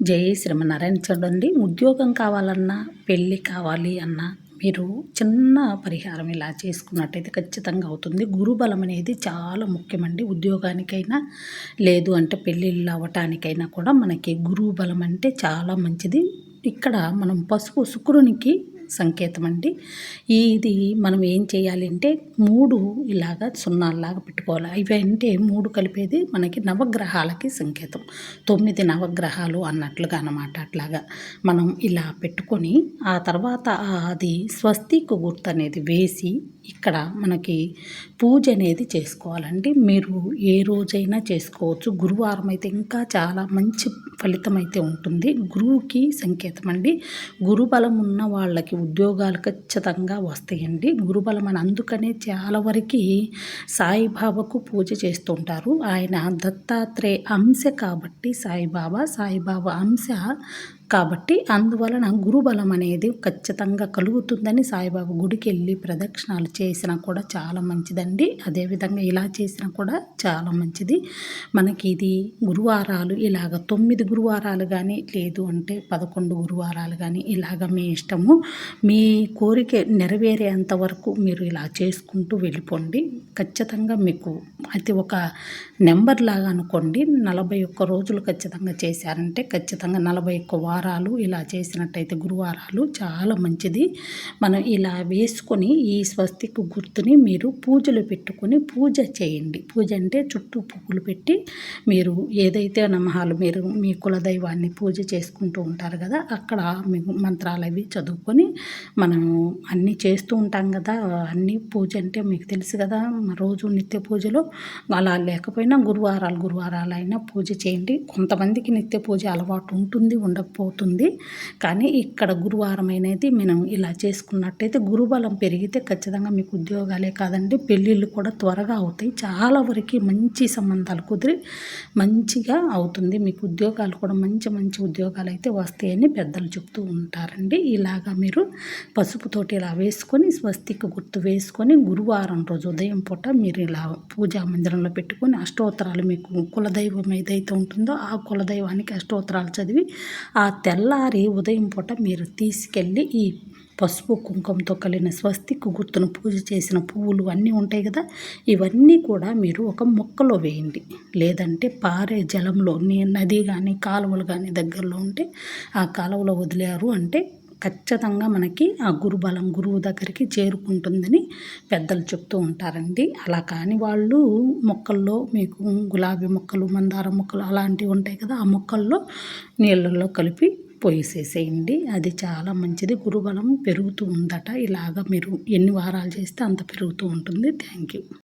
జై శ్రీమనారాయణ చూడండి ఉద్యోగం కావాలన్నా పెళ్ళి కావాలి అన్నా మీరు చిన్న పరిహారం ఇలా చేసుకున్నట్టయితే ఖచ్చితంగా అవుతుంది. గురుబలం అనేది చాలా ముఖ్యమండి. ఉద్యోగానికైనా లేదు అంటే పెళ్ళిళ్ళు అవ్వటానికైనా కూడా మనకి గురువు బలం అంటే చాలా మంచిది. ఇక్కడ మనం పసుపు శుక్రునికి సంకేతం అండి ఇది మనం ఏం చేయాలి అంటే మూడు ఇలాగా సున్నాలాగా పెట్టుకోవాలి. ఇవి అంటే మూడు కలిపేది మనకి నవగ్రహాలకి సంకేతం. తొమ్మిది నవగ్రహాలు అన్నట్లుగా అనమాట అట్లాగా మనం ఇలా పెట్టుకొని ఆ తర్వాత అది స్వస్తికు గుర్తు అనేది వేసి ఇక్కడ మనకి పూజ అనేది చేసుకోవాలండి. మీరు ఏ రోజైనా చేసుకోవచ్చు. గురువారం అయితే ఇంకా చాలా మంచి ఫలితం అయితే ఉంటుంది. గురువుకి సంకేతం అండి గురుబలం ఉన్న వాళ్ళకి ఉద్యోగాలు ఖచ్చితంగా వస్తాయండి. గురుబలం అని అందుకనే చాలా వరకు సాయిబాబాకు పూజ చేస్తుంటారు. ఆయన దత్తాత్రేయ అంశ కాబట్టి సాయిబాబా సాయిబాబా అంశ కాబట్టి అందువలన గురుబలం అనేది ఖచ్చితంగా కలుగుతుందని సాయిబాబా గుడికి వెళ్ళి ప్రదక్షిణాలు చేసినా కూడా చాలా మంచిదండి. అదేవిధంగా ఇలా చేసినా కూడా చాలా మంచిది. మనకి ఇది గురువారాలు ఇలాగ తొమ్మిది గురువారాలు కానీ లేదు అంటే పదకొండు గురువారాలు కానీ ఇలాగ మీ ఇష్టము. మీ కోరిక నెరవేరేంత వరకు మీరు ఇలా చేసుకుంటూ వెళ్ళిపోండి. ఖచ్చితంగా మీకు అది ఒక నెంబర్ లాగా అనుకోండి. నలభై ఒక్క రోజులు ఖచ్చితంగా చేశారంటే ఖచ్చితంగా నలభై ఒక్క వారాలు ఇలా చేసినట్టయితే గురువారాలు చాలా మంచిది. మనం ఇలా వేసుకొని ఈ స్వస్తికి గుర్తుని మీరు పూజలు పెట్టుకొని పూజ చేయండి. పూజ అంటే చుట్టూ పువ్వులు పెట్టి మీరు ఏదైతే నమ్మహాలు మీరు మీ కులదైవాన్ని పూజ చేసుకుంటూ ఉంటారు కదా అక్కడ మీకు మంత్రాలు అవి చదువుకొని మనం అన్నీ చేస్తూ ఉంటాం కదా అన్నీ పూజ అంటే మీకు తెలుసు కదా రోజు నిత్య పూజలో అలా లేకపోయినా గురువారాలు గురువారాలు అయినా పూజ చేయండి. కొంతమందికి నిత్య పూజ అలవాటు ఉంటుంది ఉండకపోతుంది. కానీ ఇక్కడ గురువారం అనేది మనం ఇలా చేసుకున్నట్టయితే గురుబలం పెరిగితే ఖచ్చితంగా మీకు ఉద్యోగాలే కాదండి. పెళ్ళిళ్ళు కూడా త్వరగా అవుతాయి. చాలా వరకు మంచి సంబంధాలు కుదిరి మంచిగా అవుతుంది. మీకు ఉద్యోగాలు కూడా మంచి మంచి ఉద్యోగాలు అయితే వస్తాయని పెద్దలు చెప్తూ ఉంటారండి. ఇలాగా మీరు పసుపుతోటి ఇలా వేసుకొని స్వస్తిక గుర్తు వేసుకొని గురువారం రోజు ఉదయం పూట మీరు ఇలా పూజా మందిరంలో పెట్టుకొని అష్టోత్తరాలు మీకు కులదైవం ఏదైతే ఉంటుందో ఆ కులదైవానికి అష్టోత్తరాలు చదివి ఆ తెల్లారి ఉదయం పూట మీరు తీసుకెళ్ళి ఈ పసుపు కుంకుమతో కలిగిన స్వస్తికు గుర్తును పూజ చేసిన పువ్వులు అన్నీ ఉంటాయి కదా ఇవన్నీ కూడా మీరు ఒక మొక్కలో వేయండి. లేదంటే పారే జలంలో నది కానీ కాలువలు కానీ దగ్గరలో ఉంటే ఆ కాలువలో వదిలేరు అంటే ఖచ్చితంగా మనకి ఆ గురుబలం గురువు దగ్గరికి చేరుకుంటుందని పెద్దలు చెప్తూ ఉంటారండి. అలా కాని వాళ్ళు మొక్కల్లో మీకు గులాబీ మొక్కలు మందార మొక్కలు అలాంటివి ఉంటాయి కదా ఆ మొక్కల్లో నీళ్ళల్లో కలిపి పోసేసేయండి అది చాలా మంచిది. గురుబలం పెరుగుతూ ఉందట. ఇలాగ మీరు ఎన్ని వారాలు చేస్తే అంత పెరుగుతూ ఉంటుంది. Thank you.